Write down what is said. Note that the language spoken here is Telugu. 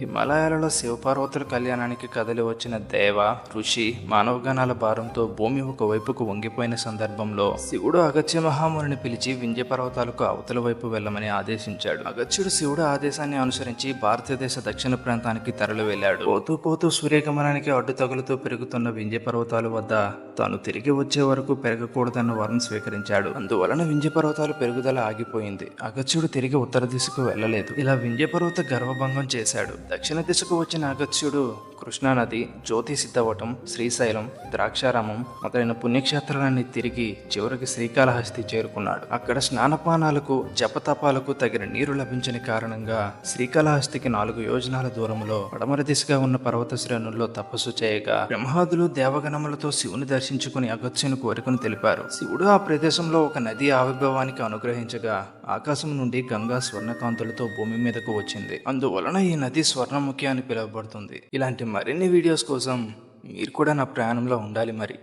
హిమాలయాలలో శివపార్వతుల కళ్యాణానికి కదలి వచ్చిన దేవ ఋషి మానవగణాల భారంతో భూమి ఒక వైపుకు వంగిపోయిన సందర్భంలో శివుడు అగత్య మహాముని పిలిచి వింధ్య పర్వతాలకు అవతల వైపు వెళ్ళమని ఆదేశించాడు. అగత్యుడు శివుడు ఆదేశాన్ని అనుసరించి భారతదేశ దక్షిణ ప్రాంతానికి తరలి వెళ్ళాడు. పోతూ పోతూ సూర్యగమనానికి అడ్డు తగులుతూ పెరుగుతున్న వింధ్య పర్వతాల వద్ద తాను తిరిగి వచ్చే వరకు పెరగకూడదన్న వరం స్వీకరించాడు. అందువలన వింధ్య పర్వతాలు పెరుగుదల ఆగిపోయింది. అగత్యుడు తిరిగి ఉత్తర దిశకు వెళ్ళలేదు. ఇలా వింధ్య పర్వత గర్వభంగం చేశాడు. దక్షిణ దిశకు వచ్చిన అగత్యుడు కృష్ణానది జ్యోతి సిద్ధవటం శ్రీశైలం ద్రాక్షారామం మొదలైన పుణ్యక్షేత్రాలన్నీ తిరిగి చివరికి శ్రీకాళహస్తి చేరుకున్నాడు. అక్కడ స్నానపానాలకు జపతపాలకు తగిన నీరు లభించని కారణంగా శ్రీకాళహస్తికి నాలుగు యోజనాల దూరంలో పడమర దిశగా ఉన్న పర్వత శ్రేణుల్లో తపస్సు చేయగా బ్రహ్మాదులు దేవగణములతో శివుని దర్శించుకుని అగత్యుని కోరికను తెలిపారు. శివుడు ఆ ప్రదేశంలో ఒక నది ఆవిర్భావానికి అనుగ్రహించగా ఆకాశం నుండి గంగా స్వర్ణకాంతులతో భూమి మీదకు వచ్చింది. అందువలన ఈ నది స్వర్ణముఖి అని పిలువబడుతుంది. ఇలాంటి మరిన్ని వీడియోస్ కోసం మీరు కూడా నా ప్రయాణంలో ఉండాలి మరి.